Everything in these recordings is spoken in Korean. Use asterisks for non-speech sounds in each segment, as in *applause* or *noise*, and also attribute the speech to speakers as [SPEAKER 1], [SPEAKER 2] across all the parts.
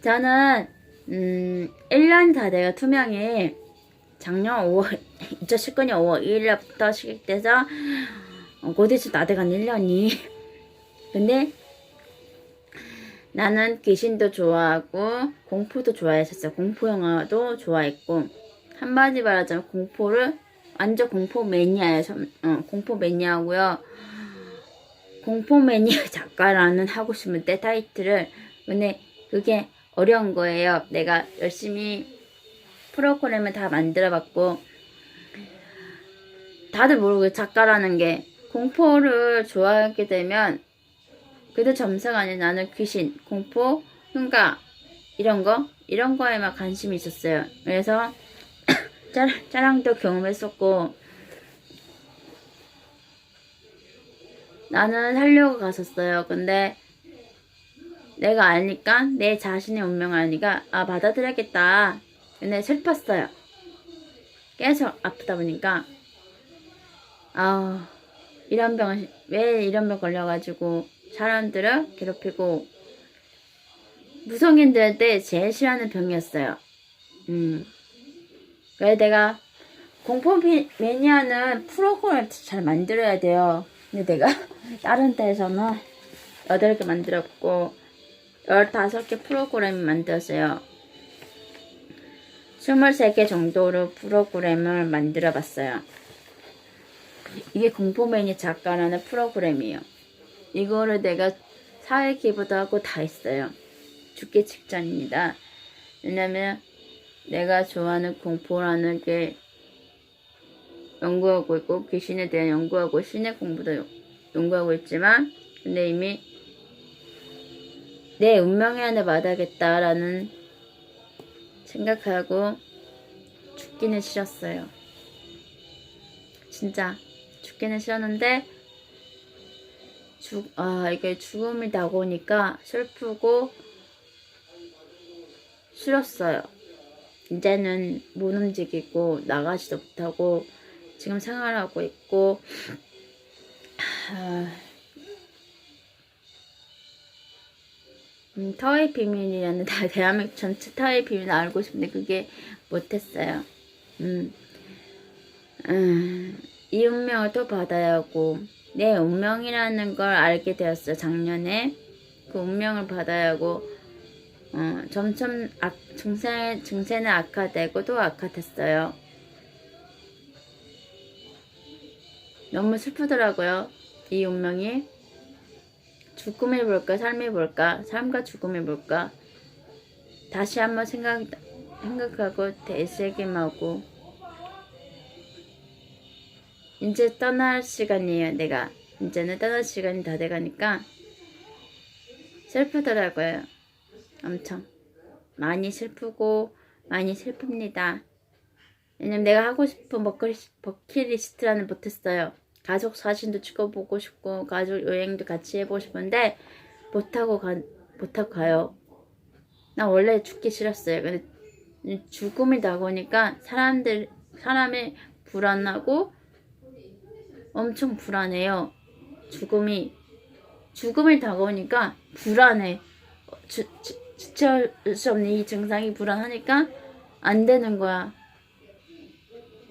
[SPEAKER 1] 저는 음 1년 다 돼가 투명이. 작년 5월 2019년 5월 2일부터 시작돼서 어, 곧 있으면 다 돼간 1년이. 근데 나는 귀신도 좋아하고 공포도 좋아했었어 공포 영화도 좋아했고. 한마디 말하자면 공포를 완전 공포 매니아예요. 전- 어, 공포 매니아고요. 공포 매니아 작가라는 하고 싶은데 타이틀을. 근데 그게 어려운 거예요. 내가 열심히 프로그램을 다 만들어봤고 다들 모르고 작가라는 게 공포를 좋아하게 되면 그들 점사가 아니라 나는 귀신, 공포, 흉가 이런 거 이런 거에만 관심이 있었어요. 그래서 *coughs* 짜, 짜랑도 경험했었고 나는 살려고 갔었어요. 근데 내가 아니까 내 자신의 운명을 아니까 아 받아들여야겠다. 근데 슬펐어요. 계속 아프다 보니까 아 이런 병을 왜 이런 병 걸려가지고 사람들을 괴롭히고 무성인들한테 제일 싫어하는 병이었어요. 음. 그래 내가 공포 피- 매니아는 프로그램 잘 만들어야 돼요. 근데 내가 *laughs* 다른 데에서는 8개 만들었고 15개 프로그램을 만들었어요. 23개 정도로 프로그램을 만들어 봤어요. 이게 공포매니 작가라는 프로그램이에요. 이거를 내가 사회 기부도 하고 다 했어요. 죽기 직전입니다. 왜냐면 내가 좋아하는 공포라는 게 연구하고 있고 귀신에 대한 연구하고 신의 공부도 연- 연구하고 있지만 근데 이미 내 운명에 하나 받아야겠다라는 생각하고 죽기는 싫었어요. 진짜 죽기는 싫었는데 죽, 아, 이게 죽음이 다가오니까 슬프고 싫었어요. 이제는 못 움직이고 나가지도 못하고 지금 생활하고 있고 하, 음, 타워의 비밀이라는 다- *laughs* 대한민국 전체 타워의 비밀을 알고 싶은데 그게 못했어요. 음, 음, 이 운명을 또 받아야 하고 내 운명이라는 걸 알게 되었어요. 작년에 그 운명을 받아야 하고 어, 점점 악, 증세, 증세는 악화되고 또 악화됐어요. 너무 슬프더라고요. 이 운명이. 죽음이 뭘까, 삶이 뭘까, 삶과 죽음이 뭘까. 다시 한번 생각, 생각하고 되새김하고. 이제 떠날 시간이에요, 내가. 이제는 떠날 시간이 다 돼가니까. 슬프더라고요. 엄청. 많이 슬프고, 많이 슬픕니다. 왜냐면 내가 하고 싶은 버킷, 버킷리스트라는 못했어요. 가족 사진도 찍어보고 싶고 가족 여행도 같이 해보고 싶은데 못하고 가 못하고 가요. 나 원래 죽기 싫었어요. 근데 죽음이 다가오니까 사람들 사람이 불안하고 엄청 불안해요. 죽음이 죽음이 다가오니까 불안해. 주, 주, 주체할 수 없는 이 증상이 불안하니까 안 되는 거야.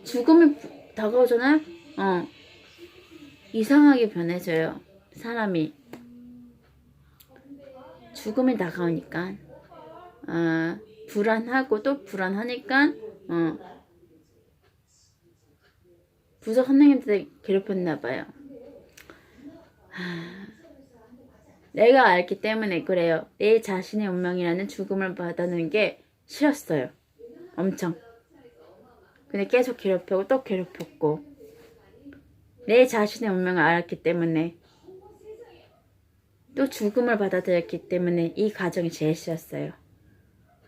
[SPEAKER 1] 죽음이 부- 다가오잖아. 어. 이상하게 변해져요. 사람이. 죽음이 다가오니까. 아, 불안하고 또 불안하니까, 어. 부서 선생님들 괴롭혔나 봐요. 내가 알기 때문에 그래요. 내 자신의 운명이라는 죽음을 받아는 게 싫었어요. 엄청. 근데 계속 괴롭히고 또 괴롭혔고. 내 자신의 운명을 알았기 때문에 또 죽음을 받아들였기 때문에 이 과정이 제일 싫었어요.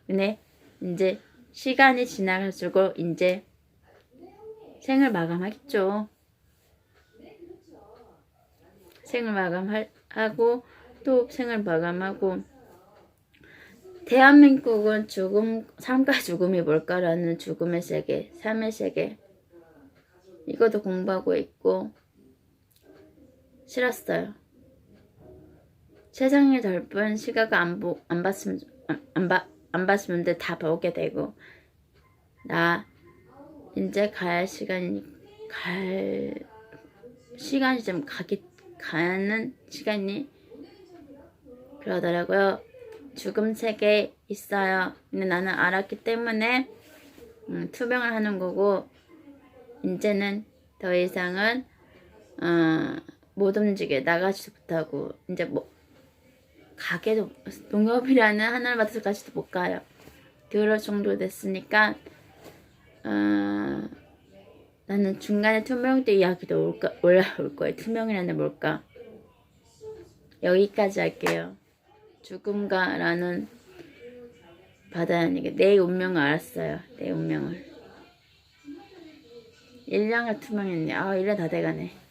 [SPEAKER 1] 근데 이제 시간이 지나갈수록 이제 생을 마감하겠죠. 생을 마감하고 또 생을 마감하고 대한민국은 죽음 삶과 죽음이 뭘까라는 죽음의 세계, 삶의 세계 이것도 공부하고 있고 싫었어요. 세상의 넓은 시각을 안, 보, 안 봤으면 안, 안, 봐, 안 봤으면 다 보게 되고 나 이제 갈 시간이 갈 시간이 좀 가기 가는 시간이 그러더라고요. 죽음 세계에 있어요. 근데 나는 알았기 때문에 음, 투명을 하는 거고 이제는 더 이상은 어, 못 움직여 나가지도 못하고 이제 뭐 가게도 농협이라는 하늘밭에 가지도 못 가요. 그럴 정도 됐으니까 어, 나는 중간에 투명도 이야기도 올까, 올라올 거예요. 투명이라는 뭘까? 여기까지 할게요. 죽음과라는 바다는 내 운명을 알았어요. 내 운명을. 1년을 투명했네. 아, 1년 다 돼가네.